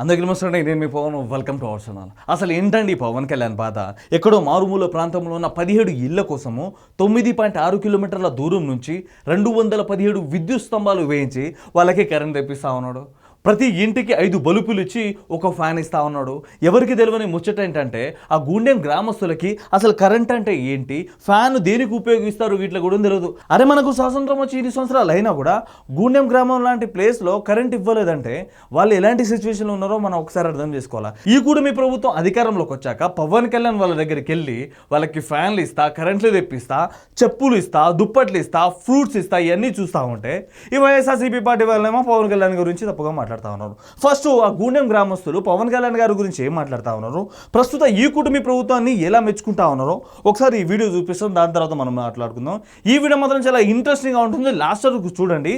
అందరికీ నమస్కారం నేను మీ Pavan. Welcome to our channel అసలు ఏంటండి పవన్ కళ్యాణ్ బాధ? ఎక్కడో మారుమూల ప్రాంతంలో ఉన్న పదిహేడు ఇళ్ళ కోసము తొమ్మిది పాయింట్ ఆరు కిలోమీటర్ల దూరం నుంచి రెండు వందల పదిహేడు విద్యుత్ స్తంభాలు వేయించి వాళ్ళకి కరెంట్ తెప్పిస్తా ఉన్నాడు. ప్రతి ఇంటికి ఐదు బలుపులు ఇచ్చి ఒక ఫ్యాన్ ఇస్తా ఉన్నాడు. ఎవరికి తెలియని ముచ్చట ఏంటంటే ఆ గూండెం గ్రామస్తులకి అసలు కరెంట్ అంటే ఏంటి? ఫ్యాన్ దేనికి ఉపయోగిస్తారు? వీటిలో కూడా తెలియదు అరే మనకు స్వాతంత్రం వచ్చి ఇన్ని సంవత్సరాలు అయినా కూడా గూండెం గ్రామం లాంటి ప్లేస్లో కరెంట్ ఇవ్వలేదంటే వాళ్ళు ఎలాంటి సిచ్యువేషన్లో ఉన్నారో మనం ఒకసారి అర్థం చేసుకోవాలా. ఈ కూడా మీ ప్రభుత్వం అధికారంలోకి వచ్చాక పవన్ కళ్యాణ్ వాళ్ళ దగ్గరికి వెళ్ళి వాళ్ళకి ఫ్యాన్లు ఇస్తా కరెంట్లు తెప్పిస్తా చెప్పులు ఇస్తా దుప్పట్లు ఇస్తా ఫ్రూట్స్ ఇస్తా ఇవన్నీ చూస్తూ ఉంటే ఈ వైఎస్ఆర్సీపీ పార్టీ వాళ్ళేమో పవన్ కళ్యాణ్ గురించి తప్పుగా మాట్లాడుతూ ఉన్నారు. ఫస్ట్ ఆ గూండెం గ్రామస్తులు పవన్ కళ్యాణ్ గారి గురించి ఏం మాట్లాడుతూ ఉన్నారు? ప్రస్తుత ఈ కుటుంబీ ప్రభుత్వాన్ని ఎలా మెచ్చుకుంటా ఉన్నారో? ఒకసారి ఈ వీడియో చూపిస్తాం దాని తర్వాత మనం మాట్లాడుకుందాం. ఈ వీడియో మాత్రం చాలా ఇంట్రెస్టింగ్గా ఉంటుంది. లాస్ట్ వరకు చూడండి.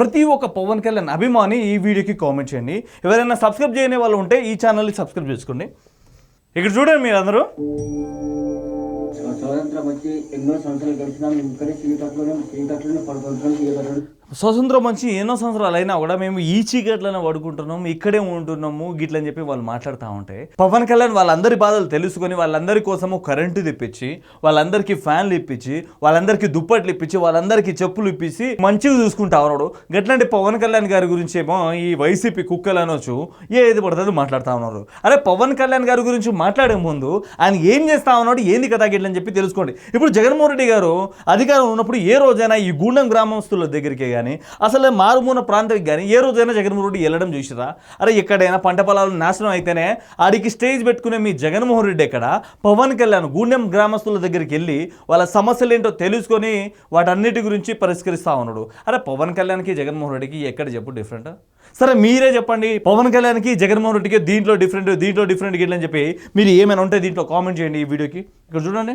ప్రతి ఒక్క పవన్ కళ్యాణ్ అభిమాని ఈ వీడియోకి కామెంట్ చేయండి. ఎవరైనా సబ్స్క్రైబ్ చేయని వాళ్ళు ఉంటే ఈ ఛానల్ని సబ్స్క్రైబ్ చేసుకోండి. ఇక్కడ చూడండి మీరు అందరూ స్వాతంత్రం వచ్చి ఎన్నో సంవత్సరాలు గడిచినా మేము ఇక్కడే శ్రీకాకుళం శ్రీకాకుళం పడుకుంటున్నాం స్వతంత్రం మంచి ఎన్నో సంవత్సరాలు అయినా కూడా మేము ఈ చీకట్లోనే పడుకుంటున్నాము ఇక్కడే ఉంటున్నాము గిట్లని చెప్పి వాళ్ళు మాట్లాడుతూ ఉంటే పవన్ కళ్యాణ్ వాళ్ళందరి బాధలు తెలుసుకొని వాళ్ళందరి కోసము కరెంటు తెప్పించి వాళ్ళందరికీ ఫ్యాన్లు ఇప్పించి వాళ్ళందరికీ దుప్పట్లు ఇప్పించి వాళ్ళందరికీ చెప్పులు ఇప్పించి మంచిగా చూసుకుంటా ఉన్నాడు. గట్లాంటి పవన్ కళ్యాణ్ గారి గురించి ఏమో ఈ వైసీపీ కుక్కలు అనొచ్చు ఏది పడుతుందో మాట్లాడుతూ ఉన్నారు. అరే పవన్ కళ్యాణ్ గారి గురించి మాట్లాడే ముందు ఆయన ఏం చేస్తా ఉన్నాడు ఏంది కదా గిట్లని చెప్పి తెలుసుకోండి. ఇప్పుడు జగన్మోహన్ రెడ్డి గారు అధికారం ఉన్నప్పుడు ఏ రోజైనా ఈ గూండం గ్రామస్తుల దగ్గరికి కానీ అసలు మారుమూన ప్రాంతానికి కానీ ఏ రోజైనా జగన్మోహన్ రెడ్డి వెళ్ళడం చూసిరా అరే ఎక్కడైనా పంట పొలాలు నాశనం అయితేనే ఆడికి స్టేజ్ పెట్టుకునే మీ జగన్మోహన్ రెడ్డి ఎక్కడ? పవన్ కళ్యాణ్ గూండెం గ్రామస్తుల దగ్గరికి వెళ్ళి వాళ్ళ సమస్యలు ఏంటో తెలుసుకొని వాటన్నిటి గురించి పరిష్కరిస్తా ఉన్నాడు. అరే పవన్ కళ్యాణ్కి జగన్మోహన్ రెడ్డికి ఎక్కడ చెప్పు డిఫరెంట్ సరే మీరే చెప్పండి. పవన్ కళ్యాణ్కి జగన్మోహన్ రెడ్డికి దీంట్లో డిఫరెంట్ దీంట్లో డిఫరెంట్ గిట్లని చెప్పి మీరు ఏమైనా ఉంటే దీంట్లో కామెంట్ చేయండి ఈ వీడియోకి. ఇక్కడ చూడండి.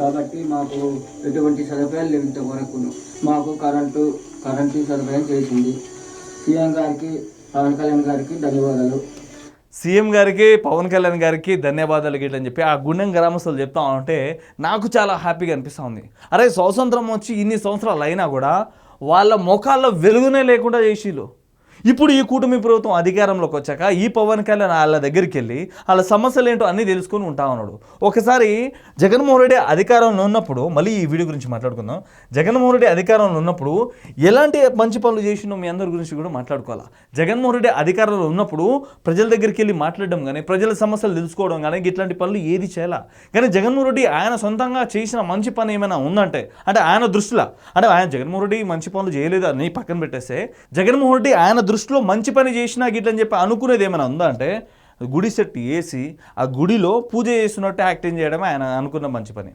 కాబట్టి మాకు ఎటువంటి సదుపాయాలు లేవు ఇంతవరకు మాకు కరెంటు కరెంటు సదుపాయం చేసింది. సీఎం గారికి పవన్ కళ్యాణ్ గారికి ధన్యవాదాలు. సీఎం గారికి పవన్ కళ్యాణ్ గారికి ధన్యవాదాలు గిట్లని చెప్పి ఆ గుండెం గ్రామస్తులు చెప్తా ఉంటే నాకు చాలా హ్యాపీగా అనిపిస్తూ ఉంది. అరే స్వాతంత్రం వచ్చి ఇన్ని సంవత్సరాలు అయినా కూడా వాళ్ళ ముఖాల్లో వెలుగునే లేకుండా చేసిళ్ళు. ఇప్పుడు ఈ కూటమి ప్రభుత్వం అధికారంలోకి వచ్చాక ఈ పవన్ కళ్యాణ్ వాళ్ళ దగ్గరికి వెళ్ళి వాళ్ళ సమస్యలు ఏంటో అన్నీ తెలుసుకొని ఉంటా ఉన్నాడు. ఒకసారి జగన్మోహన్ రెడ్డి అధికారంలో ఉన్నప్పుడు మళ్ళీ ఈ వీడియో గురించి మాట్లాడుకుందాం. జగన్మోహన్ రెడ్డి అధికారంలో ఉన్నప్పుడు ఎలాంటి మంచి పనులు చేసినో మీ అందరి గురించి కూడా మాట్లాడుకోవాలా? జగన్మోహన్ రెడ్డి అధికారంలో ఉన్నప్పుడు ప్రజల దగ్గరికి వెళ్ళి మాట్లాడడం కానీ ప్రజల సమస్యలు తెలుసుకోవడం కానీ ఇట్లాంటి పనులు ఏది చేయాల? కానీ జగన్మోహన్ రెడ్డి ఆయన సొంతంగా చేసిన మంచి పని ఏమైనా ఉందంటే అంటే ఆయన దృష్టిలో అంటే ఆయన జగన్మోహన్ రెడ్డి మంచి పనులు చేయలేదు అని పక్కన పెట్టేస్తే జగన్మోహన్ రెడ్డి ఆయన దృష్టిలో మంచి పని చేసినా గిట్లని చెప్పి అనుకునేది ఏమైనా ఉందా అంటే గుడి సెట్ వేసి ఆ గుడిలో పూజ చేస్తున్నట్టు యాక్టింగ్ చేయడమే ఆయన అనుకున్న మంచి పని.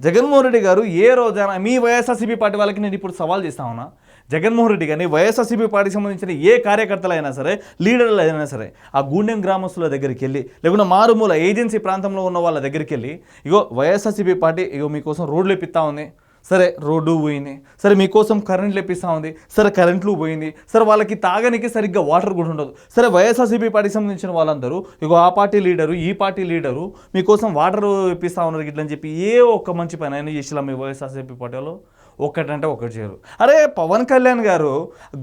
జగన్మోహన్ రెడ్డి గారు ఏ రోజైనా మీ వైఎస్ఆర్సీపీ పార్టీ వాళ్ళకి నేను ఇప్పుడు సవాల్ చేస్తా ఉన్నా జగన్మోహన్ రెడ్డి కానీ వైఎస్ఆర్సీపీ పార్టీకి సంబంధించిన ఏ కార్యకర్తలు అయినా సరే లీడర్లు అయినా సరే ఆ గూండెం గ్రామస్తుల దగ్గరికి వెళ్ళి లేకుంటే మారుమూల ఏజెన్సీ ప్రాంతంలో ఉన్న వాళ్ళ దగ్గరికి వెళ్ళి ఇగో వైఎస్ఆర్సీపీ పార్టీ ఇగో మీకోసం రోడ్లు ఎప్పిస్తా ఉంది సరే రోడ్డు పోయింది. సరే మీకోసం కరెంట్ లేపిస్తూ ఉంది. సరే కరెంట్లు పోయింది. సరే వాళ్ళకి తాగనికి సరిగ్గా వాటర్ కూడా ఉండదు. సరే వైఎస్ఆర్సీపీ పార్టీకి సంబంధించిన వాళ్ళందరూ ఇగో ఆ పార్టీ లీడరు ఈ పార్టీ లీడరు మీకోసం వాటర్ ఇప్పిస్తా ఉన్నారు ఇట్లని చెప్పి ఏ ఒక్క మంచి పని అయినా చేసిలా మీ వైఎస్ఆర్సీపీ పార్టీలో ఒక్కటంటే ఒకటి చేయరు. అరే పవన్ కళ్యాణ్ గారు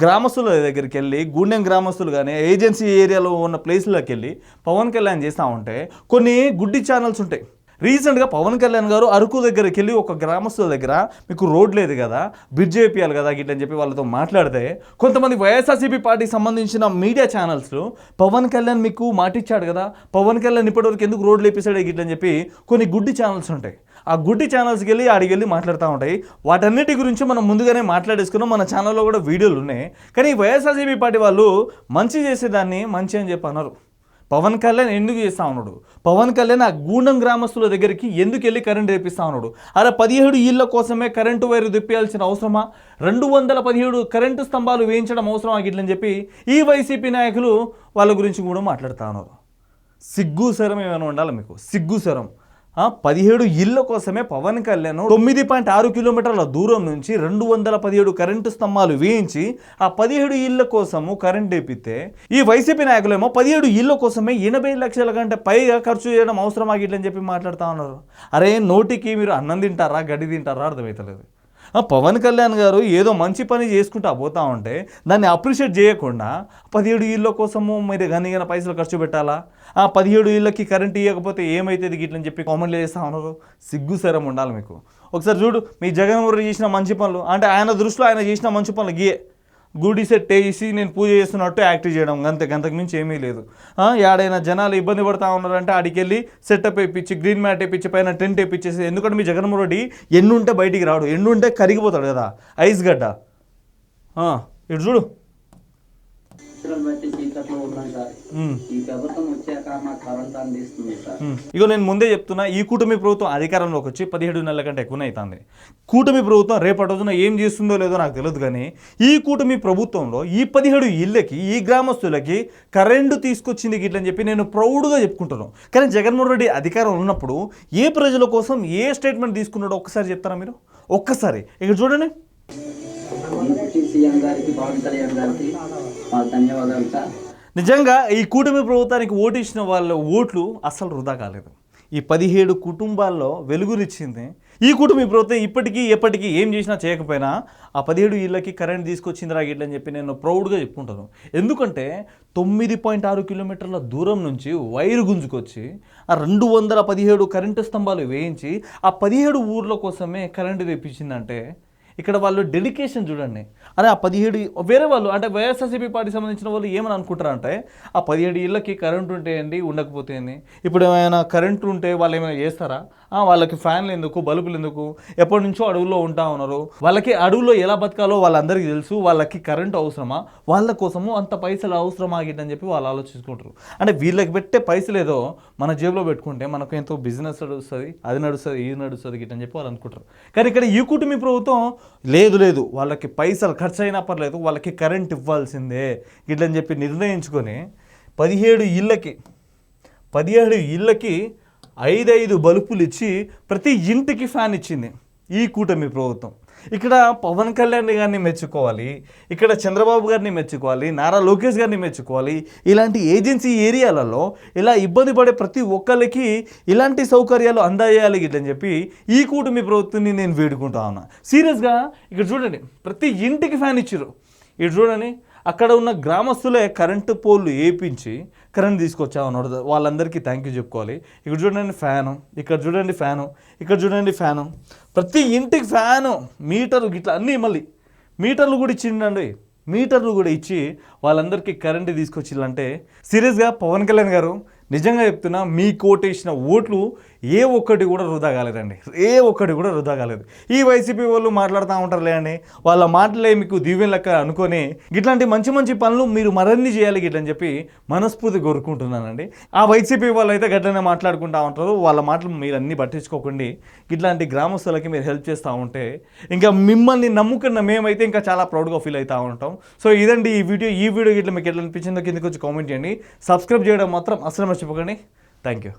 గ్రామస్తుల దగ్గరికి వెళ్ళి గుండెం గ్రామస్తులు కానీ ఏజెన్సీ ఏరియాలో ఉన్న ప్లేస్లోకి వెళ్ళి పవన్ కళ్యాణ్ చేస్తూ ఉంటే కొన్ని గుడ్డి ఛానల్స్ ఉంటాయి. రీసెంట్గా పవన్ కళ్యాణ్ గారు అరకు దగ్గరికి వెళ్ళి ఒక గ్రామస్తుల దగ్గర మీకు రోడ్ లేదు కదా బ్రిడ్జ్ వేపియాలి కదా గిట్లని చెప్పి వాళ్ళతో మాట్లాడితే కొంతమంది వైఎస్ఆర్సీపీ పార్టీకి సంబంధించిన మీడియా ఛానల్స్ పవన్ కళ్యాణ్ మీకు మాటిచ్చాడు కదా పవన్ కళ్యాణ్ ఇప్పటివరకు ఎందుకు రోడ్లు వేపిస్తాడు గిట్లని చెప్పి కొన్ని గుడ్డి ఛానల్స్ ఉంటాయి. ఆ గుడ్డి ఛానల్స్కి వెళ్ళి ఆడికి వెళ్ళి మాట్లాడుతూ ఉంటాయి. వాటన్నిటి గురించి మనం ముందుగానే మాట్లాడేసుకున్నాం. మన ఛానల్లో కూడా వీడియోలు ఉన్నాయి. కానీ వైఎస్ఆర్సీపీ పార్టీ వాళ్ళు మంచి చేసేదాన్ని మంచి అని చెప్పి అన్నారు పవన్ కళ్యాణ్ ఎందుకు చేస్తా ఉన్నాడు? పవన్ కళ్యాణ్ ఆ గూండం గ్రామస్తుల దగ్గరికి ఎందుకు వెళ్ళి కరెంట్ రేపిస్తా ఉన్నాడు? అరే పదిహేడు ఇళ్ళ కోసమే కరెంటు వైరు తెప్పియాల్సిన అవసరమా? రెండు వందల పదిహేడు కరెంటు స్తంభాలు వేయించడం అవసరమా గిట్లని చెప్పి ఈ వైసీపీ నాయకులు వాళ్ళ గురించి కూడా మాట్లాడుతా ఉన్నారు. సిగ్గు శరం ఏమైనా ఉండాలి మీకు? సిగ్గు శరం. పదిహేడు ఇళ్ళ కోసమే పవన్ కళ్యాణ్ తొమ్మిది పాయింట్ ఆరు కిలోమీటర్ల దూరం నుంచి రెండు వందల పదిహేడు కరెంటు స్తంభాలు వేయించి ఆ పదిహేడు ఇళ్ళ కోసము కరెంట్ వేపితే ఈ వైసీపీ నాయకులేమో పదిహేడు ఇళ్ళ కోసమే ఎనభై లక్షల కంటే పైగా ఖర్చు చేయడం అవసరం ఆగిట్లని చెప్పి మాట్లాడుతూ ఉన్నారు. అరే నోటికి మీరు అన్నం తింటారా గడ్డి తింటారా అర్థమవుతలేదు పవన్ కళ్యాణ్ గారు ఏదో మంచి పని చేసుకుంటా పోతా ఉంటే దాన్ని అప్రిషియేట్ చేయకుండా పదిహేడు ఇళ్ళ కోసము మీరు గనిగిన పైసలు ఖర్చు పెట్టాలా? ఆ పదిహేడు ఇళ్ళకి కరెంట్ ఇవ్వకపోతే ఏమైతుంది గిట్లని చెప్పి కామెంట్లు చేస్తా ఉన్నారు? సిగ్గు సరం ఉండాలి మీకు. ఒకసారి చూడు మీ జగన్మోహన్ చేసిన మంచి పనులు అంటే ఆయన దృష్టిలో ఆయన చేసిన మంచి పనులు గియే. గుడి సెట్ వేసి నేను పూజ చేస్తున్నట్టు యాక్ట్ చేయడం. అంతే గంతకు మించి ఏమీ లేదు. ఏడైనా జనాలు ఇబ్బంది పడతా ఉన్నారంటే ఆడికి వెళ్ళి సెటప్ వేయించి గ్రీన్ మ్యాట్ వేయించి పైన టెంట్ వేయించేసి ఎందుకంటే మీ జగన్మోహన్ రెడ్డి ఎన్నుంటే బయటికి రాడు ఎన్నుంటే ఉంటే కరిగిపోతాడు కదా ఐస్ గడ్డ. ఇటు చూడు. ఇగో నేను ముందే చెప్తున్నా ఈ కూటమి ప్రభుత్వం అధికారంలోకి వచ్చి పదిహేడు నెలల కంటే ఎక్కువనే అవుతుంది కూటమి ప్రభుత్వం రేపటి రోజున ఏం చేస్తుందో లేదో నాకు తెలియదు కానీ ఈ కూటమి ప్రభుత్వంలో ఈ పదిహేడు ఇళ్ళకి ఈ గ్రామస్తులకి కరెంటు తీసుకొచ్చింది గిట్లని చెప్పి నేను ప్రౌడ్గా చెప్పుకుంటున్నాను కానీ జగన్మోహన్ రెడ్డి అధికారం ఉన్నప్పుడు ఏ ప్రజల కోసం ఏ స్టేట్మెంట్ తీసుకున్నాడో ఒక్కసారి చెప్తారా మీరు? ఒక్కసారి. ఇక్కడ చూడండి. గారికి గారికి మా ధన్యవాదాలు సార్. నిజంగా ఈ కూటమి ప్రభుత్వానికి ఓటు ఇచ్చిన వాళ్ళ ఓట్లు అస్సలు వృధా కాలేదు. ఈ పదిహేడు కుటుంబాల్లో వెలుగునిచ్చింది. ఈ కూటమి ప్రభుత్వం ఇప్పటికీ ఎప్పటికీ ఏం చేసినా చేయకపోయినా ఆ పదిహేడు ఇళ్ళకి కరెంట్ తీసుకొచ్చింది రాగిట్లని చెప్పి నేను ప్రౌడ్గా చెప్పుకుంటాను. ఎందుకంటే తొమ్మిది పాయింట్ ఆరు కిలోమీటర్ల దూరం నుంచి వైరు గుంజుకొచ్చి ఆ రెండు వందల పదిహేడు కరెంటు స్తంభాలు వేయించి ఆ పదిహేడు ఊర్ల కోసమే కరెంటు తెప్పించిందంటే ఇక్కడ వాళ్ళు డెడికేషన్ చూడండి. అరే ఆ పదిహేడు వేరే వాళ్ళు అంటే వైఎస్ఆర్సీపీ పార్టీ సంబంధించిన వాళ్ళు ఏమని అనుకుంటారంటే ఆ పదిహేడు ఇళ్ళకి కరెంట్ ఉంటే అండి ఉండకపోతే ఏంది ఇప్పుడు ఏమైనా కరెంట్ ఉంటే వాళ్ళు ఏమైనా చేస్తారా? వాళ్ళకి ఫ్యాన్లు ఎందుకు? బల్బులు ఎందుకు? ఎప్పటి నుంచో అడవుల్లో ఉంటా ఉన్నారు. వాళ్ళకి అడవుల్లో ఎలా బతకాలో వాళ్ళందరికీ తెలుసు. వాళ్ళకి కరెంట్ అవసరమా? వాళ్ళ కోసము అంత పైసలు అవసరమా గిట్టని చెప్పి వాళ్ళు ఆలోచించుకుంటారు అంటే వీళ్ళకి పెట్టే పైసలు ఏదో మన జేబులో పెట్టుకుంటే మనకు ఎంతో బిజినెస్ నడుస్తుంది అది నడుస్తుంది ఇది నడుస్తుంది గిట్టని చెప్పి వాళ్ళు అనుకుంటారు. కానీ ఇక్కడ ఈ కుటుంబీ ప్రభుత్వం లేదు లేదు. వాళ్ళకి పైసలు ఖర్చు అయినా పర్లేదు వాళ్ళకి కరెంట్ ఇవ్వాల్సిందే గిట్లని చెప్పి నిర్ణయించుకొని పదిహేడు ఇళ్ళకి పదిహేడు ఇళ్ళకి ఐదైదు బలుపులు ఇచ్చి ప్రతి ఇంటికి ఫ్యాన్ ఇచ్చింది ఈ కూటమి ప్రభుత్వం. ఇక్కడ పవన్ కళ్యాణ్ గారిని మెచ్చుకోవాలి ఇక్కడ చంద్రబాబు గారిని మెచ్చుకోవాలి నారా లోకేష్ గారిని మెచ్చుకోవాలి ఇలాంటి ఏజెన్సీ ఏరియాలలో ఇలా ఇబ్బంది పడే ప్రతి ఒక్కరికి ఇలాంటి సౌకర్యాలు అందజేయాలి ఇట్లని చెప్పి ఈ కూటమి ప్రభుత్వాన్ని నేను వేడుకుంటా ఉన్నా. సీరియస్గా ఇక్కడ చూడండి ప్రతి ఇంటికి ఫ్యాన్ ఇచ్చారు ఇటు చూడండి అక్కడ ఉన్న గ్రామస్తులే కరెంటు పోల్లు వేపించి కరెంట్ తీసుకొచ్చా ఉన్నాడు వాళ్ళందరికీ థ్యాంక్ యూ చెప్పుకోవాలి. ఇక్కడ చూడండి ఫ్యాను ఇక్కడ చూడండి ఫ్యాను ఇక్కడ చూడండి ఫ్యాను. ప్రతి ఇంటికి ఫ్యాను మీటరు గిట్లా అన్నీ మళ్ళీ. మీటర్లు కూడా ఇచ్చిండండి. మీటర్లు కూడా ఇచ్చి వాళ్ళందరికీ కరెంట్ తీసుకొచ్చిందంటే సీరియస్గా పవన్ కళ్యాణ్ గారు నిజంగా చెప్తున్నా మీ కోటేసిన ఓట్లు ఏ ఒక్కటి కూడా వృధా కాలేదండి. ఏ ఒక్కటి కూడా వృధా కాలేదు. ఈ వైసీపీ వాళ్ళు మాట్లాడుతూ ఉంటారులే అండి. వాళ్ళ మాటలే మీకు దివ్యం లెక్క అనుకొని ఇట్లాంటి మంచి మంచి పనులు మీరు మరన్ని చేయాలి గిట్లని చెప్పి మనస్ఫూర్తి కోరుకుంటున్నానండి. ఆ వైసీపీ వాళ్ళు అయితే గట్లనే మాట్లాడుకుంటూ ఉంటారు. వాళ్ళ మాటలు మీరు అన్నీ పట్టించుకోకండి. ఇట్లాంటి గ్రామస్తులకి మీరు హెల్ప్ చేస్తూ ఉంటే ఇంకా మిమ్మల్ని నమ్ముకున్న మేమైతే ఇంకా చాలా ప్రౌడ్గా ఫీల్ అవుతూ ఉంటాం. సో ఇదండి ఈ వీడియో. ఈ వీడియో ఇట్లా మీకు ఎట్లా అనిపించిందో కిందకి వచ్చి కామెంట్ చేయండి. సబ్స్క్రైబ్ చేయడం మాత్రం అసలు మర్చిపోకండి. Thank you